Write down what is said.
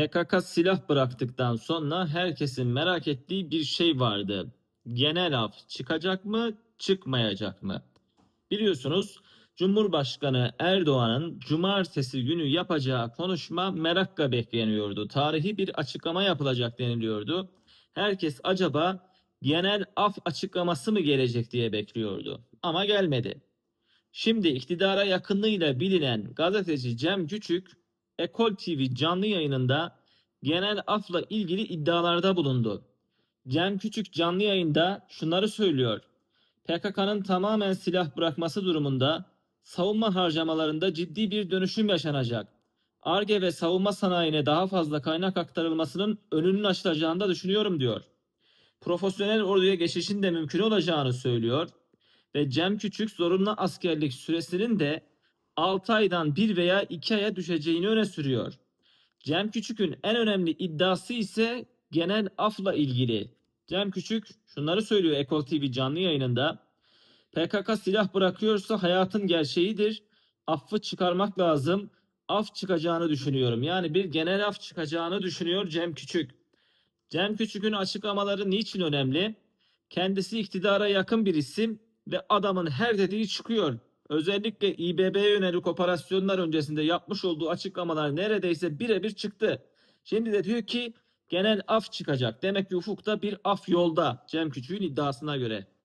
PKK silah bıraktıktan sonra herkesin merak ettiği bir şey vardı. Genel af çıkacak mı, çıkmayacak mı? Biliyorsunuz Cumhurbaşkanı Erdoğan'ın cumartesi günü yapacağı konuşma merakla bekleniyordu. Tarihi bir açıklama yapılacak deniliyordu. Herkes acaba genel af açıklaması mı gelecek diye bekliyordu. Ama gelmedi. Şimdi iktidara yakınlığıyla bilinen gazeteci Cem Küçük, Ekol TV canlı yayınında genel afla ilgili iddialarda bulundu. Cem Küçük canlı yayında şunları söylüyor. PKK'nın tamamen silah bırakması durumunda savunma harcamalarında ciddi bir dönüşüm yaşanacak. ARGE ve savunma sanayine daha fazla kaynak aktarılmasının önünün açılacağını da düşünüyorum diyor. Profesyonel orduya geçişin de mümkün olacağını söylüyor ve Cem Küçük zorunlu askerlik süresinin de 6 aydan 1 veya 2 aya düşeceğini öne sürüyor. Cem Küçük'ün en önemli iddiası ise genel afla ilgili. Cem Küçük şunları söylüyor Ekol TV canlı yayınında. PKK silah bırakıyorsa hayatın gerçeğidir. Affı çıkarmak lazım. Af çıkacağını düşünüyorum. Yani bir genel af çıkacağını düşünüyor Cem Küçük. Cem Küçük'ün açıklamaları niçin önemli? Kendisi iktidara yakın bir isim ve adamın her dediği çıkıyor. Özellikle İBB'ye yönelik operasyonlar öncesinde yapmış olduğu açıklamalar neredeyse birebir çıktı. Şimdi de diyor ki genel af çıkacak. Demek ki ufukta bir af yolda Cem Küçük'ün iddiasına göre.